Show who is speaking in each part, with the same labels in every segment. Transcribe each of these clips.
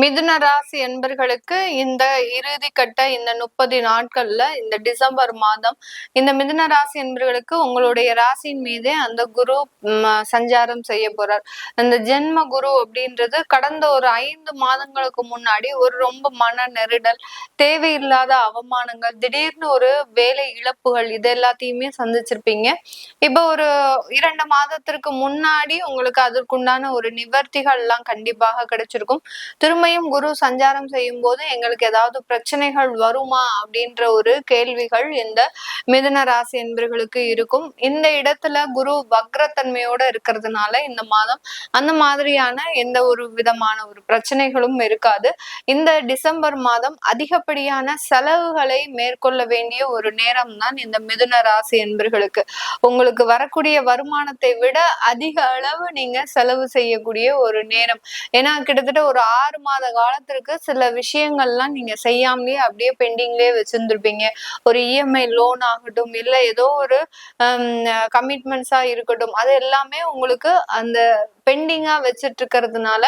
Speaker 1: மிதுன ராசி என்பர்களுக்கு இந்த இறுதி கட்ட இந்த முப்பது நாட்கள்ல இந்த டிசம்பர் மாதம் இந்த மிதுன ராசி என்பர்களுக்கு உங்களுடைய ராசியின் மீதே அந்த குரு சஞ்சாரம் செய்ய போறார். அந்த ஜென்ம குரு அப்படின்றது கடந்த ஒரு ஐந்து மாதங்களுக்கு முன்னாடி ஒரு ரொம்ப மன நெருடல் தேவையில்லாத அவமானங்கள் திடீர்னு ஒரு வேலை இழப்புகள் இது எல்லாத்தையுமே சந்திச்சிருப்பீங்க. இப்போ ஒரு இரண்டு மாதத்திற்கு முன்னாடி உங்களுக்கு அதற்குண்டான ஒரு நிவர்த்திகள் எல்லாம் கண்டிப்பாக கிடைச்சிருக்கும். திரும்ப திரும்பியும் குரு சஞ்சாரம் செய்யும் போது எங்களுக்கு ஏதாவது பிரச்சனைகள் வருமா அப்படின்ற ஒரு கேள்விகள் இந்த மிதன ராசி என்பர்களுக்கு இருக்கும். இந்த இடத்துல குரு வக்ரத்தன்மையோட இருக்கிறதுனால இந்த மாதம் அந்த மாதிரியான எந்த ஒரு விதமான ஒரு பிரச்சனைகளும் இருக்காது. இந்த டிசம்பர் மாதம் அதிகப்படியான செலவுகளை மேற்கொள்ள வேண்டிய ஒரு நேரம் தான் இந்த மிதுன ராசி என்பர்களுக்கு. உங்களுக்கு வரக்கூடிய வருமானத்தை விட அதிக அளவு நீங்க செலவு செய்யக்கூடிய ஒரு நேரம். ஏன்னா கிட்டத்தட்ட ஒரு ஆறு மாதம் மாத காலத்திற்கு சில விஷயங்கள்லாம் நீங்க செய்யாமலே அப்படியே பெண்டிங்லயே வச்சிருந்திருப்பீங்க. ஒரு இஎம்ஐ லோன் ஆகட்டும் இல்ல ஏதோ ஒரு கமிட்மெண்ட்ஸா இருக்கட்டும் அது எல்லாமே உங்களுக்கு அந்த பெண்டிங்கா வச்சிட்டு இருக்கிறதுனால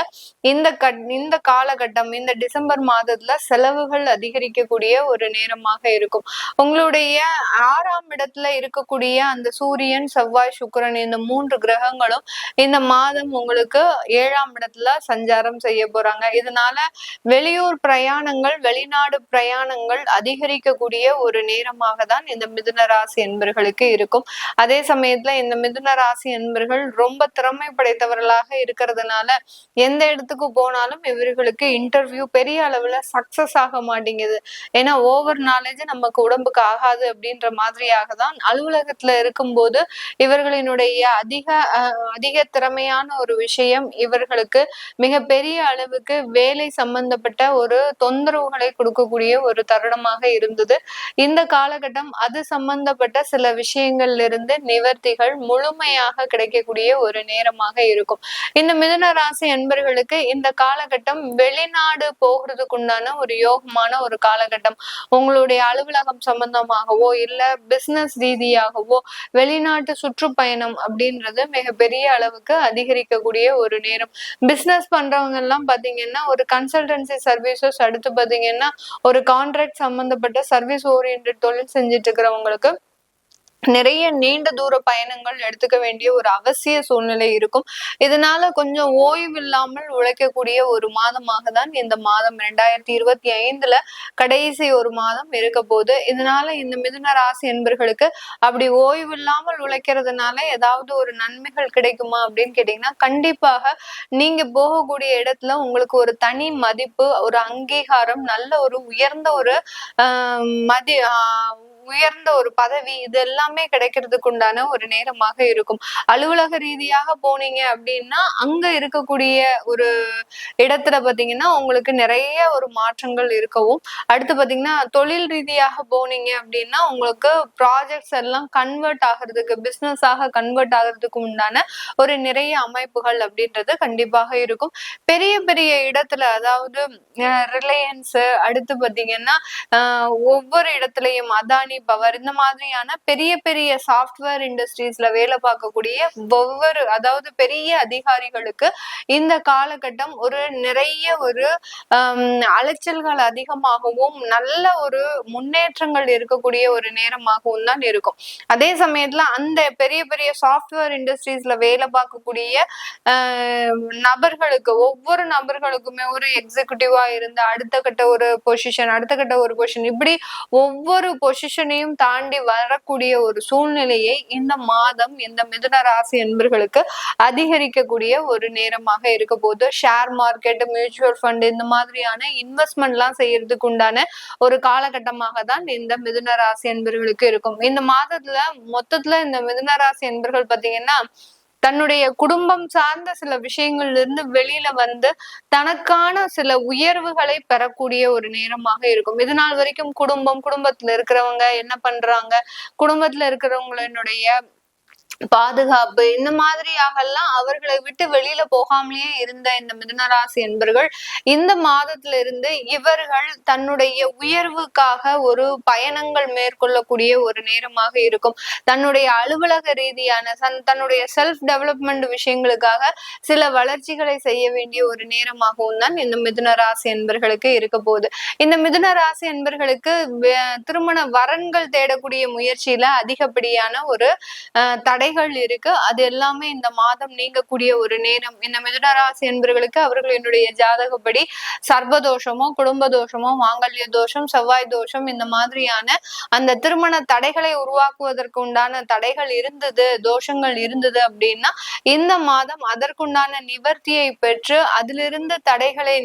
Speaker 1: இந்த கட் இந்த காலகட்டம் இந்த டிசம்பர் மாதத்துல செலவுகள் அதிகரிக்கக்கூடிய ஒரு நேரமாக இருக்கும். உங்களுடைய ஆறாம் இடத்துல இருக்கக்கூடிய அந்த சூரியன் செவ்வாய் சுக்கிரன் இந்த மூன்று கிரகங்களும் இந்த மாதம் உங்களுக்கு ஏழாம் இடத்துல சஞ்சாரம் செய்ய போறாங்க. இதனால வெளியூர் பிரயாணங்கள் வெளிநாடு பிரயாணங்கள் அதிகரிக்கக்கூடிய ஒரு நேரமாக தான் இந்த மிதுன ராசி என்பர்களுக்கு இருக்கும். அதே சமயத்துல இந்த மிதுன ராசி என்பர்கள் ரொம்ப திறமை படைத்தவர்களாக இருக்கிறதுனால எந்த இடத்துக்கு போனாலும் இவர்களுக்கு இன்டர்வியூ பெரிய அளவுல சக்சஸ் ஆக மாட்டேங்குது. ஏன்னா ஓவர் நாலேஜ் நமக்கு உடம்புக்கு ஆகாது அப்படின்ற மாதிரியாக தான் அலுவலகத்துல இருக்கும்போது இவர்களினுடைய அதிக அதிக திறமையான ஒரு விஷயம் இவர்களுக்கு மிகப்பெரிய அளவுக்கு வேலை சம்பந்தப்பட்ட ஒரு தொந்தரவுகளை கொடுக்கக்கூடிய ஒரு தருணமாக இருந்தது. இந்த காலகட்டம் அது சம்பந்தப்பட்ட சில விஷயங்கள்ல இருந்து நிவர்த்திகள் முழுமையாக கிடைக்கக்கூடிய ஒரு நேரமாக இருக்கும். இந்த மிதுன ராசி என்பர்களுக்கு இந்த காலகட்டம் வெளிநாடு போகிறதுக்கு உண்டான ஒரு யோகமான ஒரு காலகட்டம். உங்களுடைய அலுவலகம் சம்பந்தமாகவோ இல்ல பிசினஸ் ரீதியாகவோ வெளிநாட்டு சுற்றுப்பயணம் அப்படின்றது மிகப்பெரிய அளவுக்கு அதிகரிக்கக்கூடிய ஒரு நேரம். பிசினஸ் பண்றவங்க எல்லாம் பாத்தீங்கன்னா ஒரு கன்சல்டன்சி சர்வீசஸ் அடுத்து பாத்தீங்கன்னா ஒரு கான்ட்ராக்ட் சம்பந்தப்பட்ட சர்வீஸ் ஓரியன்ட் தொழில் செஞ்சுட்டு இருக்கிறவங்களுக்கு நிறைய நீண்ட தூர பயணங்கள் எடுத்துக்க வேண்டிய ஒரு அவசிய சூழ்நிலை இருக்கும். இதனால கொஞ்சம் ஓய்வு இல்லாமல் உழைக்கக்கூடிய ஒரு மாதமாக தான் இந்த மாதம் ரெண்டாயிரத்தி இருபத்தி ஐந்துல கடைசி ஒரு மாதம் இருக்க போகுது. இதனால இந்த மிதுன ராசி என்பர்களுக்கு அப்படி ஓய்வு இல்லாமல் உழைக்கிறதுனால ஏதாவது ஒரு நன்மைகள் கிடைக்குமா அப்படின்னு கேட்டீங்கன்னா கண்டிப்பாக நீங்க போகக்கூடிய இடத்துல உங்களுக்கு ஒரு தனி மதிப்பு ஒரு அங்கீகாரம் நல்ல ஒரு உயர்ந்த ஒரு ஆஹ் மதி ஆஹ் உயர்ந்த ஒரு பதவி இது எல்லாமே கிடைக்கிறதுக்கு உண்டான ஒரு நேரமாக இருக்கும். அலுவலக ரீதியாக போனீங்க அப்படின்னா அங்க இருக்கக்கூடிய ஒரு இடத்துல பாத்தீங்கன்னா உங்களுக்கு நிறைய ஒரு மாற்றங்கள் இருக்கவும். அடுத்து பாத்தீங்கன்னா தொழில் ரீதியாக போனீங்க அப்படின்னா உங்களுக்கு ப்ராஜெக்ட்ஸ் எல்லாம் கன்வெர்ட் ஆகிறதுக்கு பிசினஸ் ஆக கன்வெர்ட் ஆகிறதுக்கு உண்டான ஒரு நிறைய அமைப்புகள் அப்படின்றது கண்டிப்பாக இருக்கும். பெரிய பெரிய இடத்துல அதாவது ரிலையன்ஸ் அடுத்து பாத்தீங்கன்னா ஆஹ் ஒவ்வொரு இடத்துலயும் அதானி பவர் இந்த மாதிரியான பெரிய பெரிய சாஃப்ட்வேர் இண்டஸ்ட்ரீஸ்ல வேலை பார்க்கக்கூடிய ஒவ்வொரு அதாவது பெரிய அதிகாரிகளுக்கு இந்த காலகட்டம் ஒரு நிறைய ஒரு அலைச்சல்கள் அதிகமாகவும் நல்ல ஒரு முன்னேற்றங்கள் இருக்கக்கூடிய ஒரு நேரமாகவும் தான் இருக்கும். அதே சமயத்துல அந்த பெரிய பெரிய சாஃப்ட்வேர் இண்டஸ்ட்ரீஸ்ல வேலை பார்க்கக்கூடிய ஆஹ், நபர்களுக்கு ஒவ்வொரு நபர்களுக்குமே ஒரு எக்ஸிகூட்டிவா இருந்து அடுத்த கட்ட ஒரு பொசிஷன் அடுத்த கட்ட ஒரு பொசிஷன் இப்படி ஒவ்வொரு பொசிஷனையும் தாண்டி வரக்கூடிய ஒரு சூழ்நிலையை இந்த மாதம் இந்த மிதுன ராசி என்பர்களுக்கு அதிகரிக்கக்கூடிய ஒரு நேரமாக இருக்க போது ஷேர் மார்க்கெட் மியூச்சுவல் ஃபண்ட் இந்த மாதிரியான இன்வெஸ்ட்மெண்ட் எல்லாம் செய்யறதுக்கு உண்டான ஒரு காலகட்டமாக தான் இந்த மிதுன ராசி என்பர்களுக்கு இருக்கும். இந்த மாதத்துல மொத்தத்துல இந்த மிதுன ராசி என்பர்கள் பாத்தீங்கன்னா தன்னுடைய குடும்பம் சார்ந்த சில விஷயங்கள்ல இருந்து வெளியில வந்து தனக்கான சில உயர்வுகளை பெறக்கூடிய ஒரு நேரமாக இருக்கும். இது நாள் வரைக்கும் குடும்பம் குடும்பத்துல இருக்கிறவங்க என்ன பண்றாங்க? குடும்பத்துல இருக்கிறவங்களுடைய பாதுகாப்பு இந்த மாதிரியாகலாம் அவர்களை விட்டு வெளியில போகாமலேயே இருந்த இந்த மிதுனராசி என்பர்கள் இந்த மாதத்துல இருந்து இவர்கள் தன்னுடைய உயர்வுக்காக ஒரு பயணங்கள் மேற்கொள்ளக்கூடிய ஒரு நேரமாக இருக்கும். தன்னுடைய அலுவலக ரீதியான தன்னுடைய செல்ஃப் டெவலப்மெண்ட் விஷயங்களுக்காக சில வளர்ச்சிகளை செய்ய வேண்டிய ஒரு நேரமாகவும் தான் இந்த மிதுன ராசி என்பர்களுக்கு இருக்க போகுது. இந்த மிதுன ராசி என்பர்களுக்கு திருமண வரன்கள் தேடக்கூடிய முயற்சியில அதிகப்படியான ஒரு தடை தடைகள் இருக்கு. அது எல்லாமே இந்த மாதம் நீங்கக்கூடிய ஒரு நேரம். இந்த மிதுனராசி என்பவர்களுக்கு அவர்களினுடைய ஜாதகப்படி சர்வதோஷமோ குடும்ப தோஷமோ மாங்கல்ய தோஷம் செவ்வாய் தோஷம் இந்த மாதிரியான அந்த திருமண தடைகளை உருவாக்குவதற்கு உண்டான தடைகள் இருந்தது தோஷங்கள் இருந்தது அப்படின்னா இந்த மாதம் அதற்குண்டான நிவர்த்தியை பெற்று அதிலிருந்து தடைகளை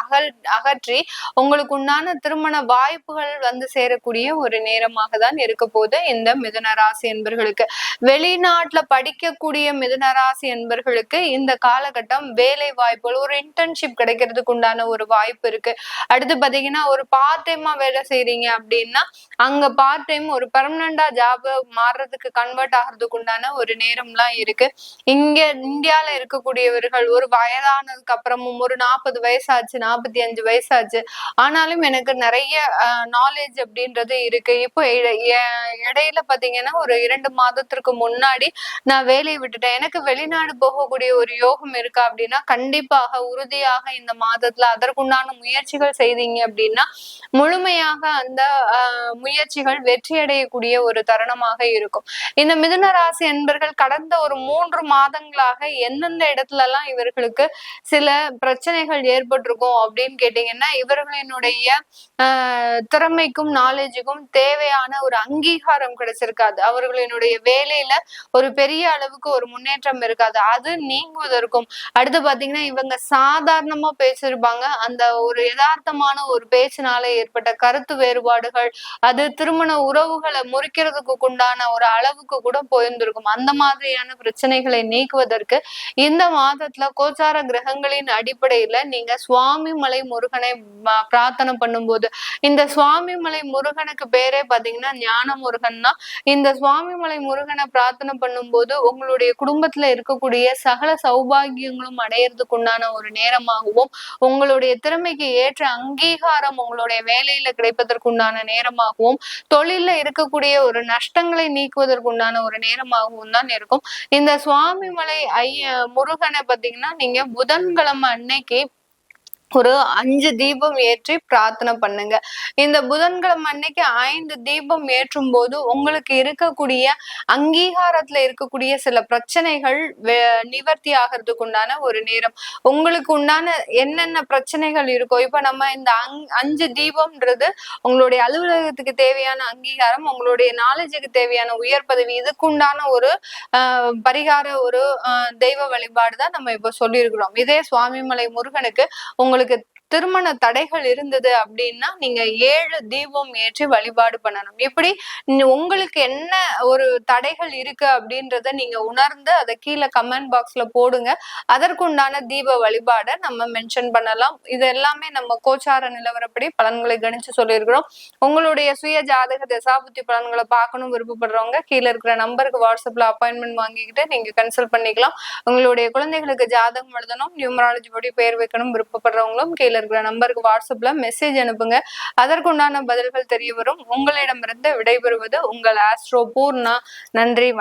Speaker 1: அகல் அகற்றி உங்களுக்கு உண்டான திருமண வாய்ப்புகள் வந்து சேரக்கூடிய ஒரு நேரமாக தான் இருக்க போது இந்த மிதுன ராசி என்பர்களுக்கு. வெளி வெளிநாட்டுல படிக்கக்கூடிய மிதனராசி என்பர்களுக்கு இந்த காலகட்டம் வேலை வாய்ப்புகள் ஒரு இன்டர்ன்ஷிப் கிடைக்கிறதுக்கு உண்டான ஒரு வாய்ப்பு இருக்கு. அடுத்து பாத்தீங்கன்னா ஒரு பார்ட் டைமா வேலை செய்யறீங்க அப்படின்னா அங்க பார்ட் டைம் ஒரு பெர்மனண்டா ஜாப் மாறுறதுக்கு கன்வெர்ட் ஆகிறதுக்கு உண்டான ஒரு நேரம்லாம் இருக்கு. இங்க இந்தியால இருக்கக்கூடியவர்கள் ஒரு வயதானதுக்கு அப்புறமும் ஒரு நாற்பது வயசாச்சு நாற்பத்தி அஞ்சு வயசாச்சு ஆனாலும் எனக்கு நிறைய நாலேஜ் அப்படின்றது இருக்கு. இப்போ இடையில பாத்தீங்கன்னா ஒரு இரண்டு மாதத்திற்கு முன்னாடி முன்னாடி நான் வேலையை விட்டுட்டேன். எனக்கு வெளிநாடு போகக்கூடிய ஒரு யோகம் இருக்கா அப்படின்னா கண்டிப்பாக உறுதியாக இந்த மாதத்துல அதற்குண்டான முயற்சிகள் செய்தீங்க அப்படின்னா முழுமையாக அந்த முயற்சிகள் வெற்றி அடையக்கூடிய ஒரு தருணமாக இருக்கும். இந்த மிதுன ராசி என்பர்கள் கடந்த ஒரு மூன்று மாதங்களாக எந்தெந்த இடத்துல எல்லாம் இவர்களுக்கு சில பிரச்சனைகள் ஏற்பட்டிருக்கும் அப்படின்னு கேட்டீங்கன்னா இவர்களினுடைய திறமைக்கும் நாலேஜுக்கும் தேவையான ஒரு அங்கீகாரம் கிடைச்சிருக்காது. அவர்களினுடைய வேலையில ஒரு பெரிய அளவுக்கு ஒரு முன்னேற்றம் இருக்காது. அது நீங்குவதற்கும் அடுத்து பாத்தீங்கன்னா இவங்க சாதாரணமா பேசிருப்பாங்க அந்த ஒரு யதார்த்தமான ஒரு பேச்சினால ஏற்பட்ட கருத்து வேறுபாடுகள் அது திருமண உறவுகளை முறிக்கிறதுக்கு உண்டான ஒரு அளவுக்கு கூட போயிருந்திருக்கும். அந்த மாதிரியான பிரச்சனைகளை நீக்குவதற்கு இந்த மாதத்துல கோச்சார கிரகங்களின் அடிப்படையில நீங்க சுவாமி மலை முருகனை பிரார்த்தனை பண்ணும்போது இந்த சுவாமி மலை முருகனுக்கு பேரே பாத்தீங்கன்னா ஞான முருகன் தான். இந்த சுவாமி மலை முருகனை பிரார்த்தனை பிரார்த்தனை பண்ணும்போது உங்களுடைய குடும்பத்துல இருக்கக்கூடிய சகல சௌபாகியங்களும் அடையிறதுக்கு உண்டான ஒரு நேரமாகவும் உங்களுடைய திறமைக்கு ஏற்ற அங்கீகாரம் உங்களுடைய வேலையில கிடைப்பதற்கு உண்டான நேரமாகவும் தொழில இருக்கக்கூடிய ஒரு நஷ்டங்களை நீக்குவதற்கு உண்டான ஒரு நேரமாகவும் தான் இருக்கும். இந்த சுவாமிமலை ஐய முருகனை பாத்தீங்கன்னா நீங்க புதன்கிழமை அன்னைக்கு ஒரு அஞ்சு தீபம் ஏற்றி பிரார்த்தனை பண்ணுங்க. இந்த புதன்கிழமை அன்னைக்கு ஐந்து தீபம் ஏற்றும் போது உங்களுக்கு இருக்கக்கூடிய அங்கீகாரத்துல இருக்கக்கூடிய சில பிரச்சனைகள் நிவர்த்தி ஆகிறதுக்கு உண்டான ஒரு நேரம். உங்களுக்கு உண்டான என்னென்ன பிரச்சனைகள் இருக்கோ இப்ப நம்ம இந்த அங் அஞ்சு தீபம்ன்றது உங்களுடைய அலுவலகத்துக்கு தேவையான அங்கீகாரம் உங்களுடைய நாலேஜுக்கு தேவையான உயர் பதவி இதுக்கு உண்டான ஒரு பரிகார ஒரு தெய்வ வழிபாடு தான் நம்ம இப்ப சொல்லியிருக்கிறோம். இதே சுவாமிமலை முருகனுக்கு உங்களுக்கு உங்களுக்கு திருமண தடைகள் இருந்தது அப்படின்னா நீங்க ஏழு தீபம் ஏற்றி வழிபாடு பண்ணணும். இப்படி உங்களுக்கு என்ன ஒரு தடைகள் இருக்கு அப்படின்றத நீங்க உணர்ந்து அதை கீழே கமெண்ட் பாக்ஸ்ல போடுங்க. அதற்குண்டான தீப வழிபாடை நம்ம மென்ஷன் பண்ணலாம். இது எல்லாமே நம்ம கோச்சார நிலவரப்படி பலன்களை கணிச்சு சொல்லியிருக்கிறோம். உங்களுடைய சுய ஜாதக தசாபுத்தி பலன்களை பார்க்கணும் விருப்பப்படுறவங்க கீழே இருக்கிற நம்பருக்கு வாட்ஸ்அப்ல அப்பாயின்மெண்ட் வாங்கிக்கிட்டு நீங்க கன்சல்ட் பண்ணிக்கலாம். உங்களுடைய குழந்தைகளுக்கு ஜாதகம் எழுதணும் நியூமராலஜி படி பெயர் வைக்கணும் விருப்பப்படுறவங்களும் கீழே இருக்கிற நம்பருக்கு வாட்ஸ்அப்ல மெசேஜ் அனுப்புங்க. அதற்குண்டான பதில்கள் தெரிய வரும். உங்களிடமிருந்து விடைபெறுவது உங்கள் ஆஸ்ட்ரோ பூர்ணா. நன்றி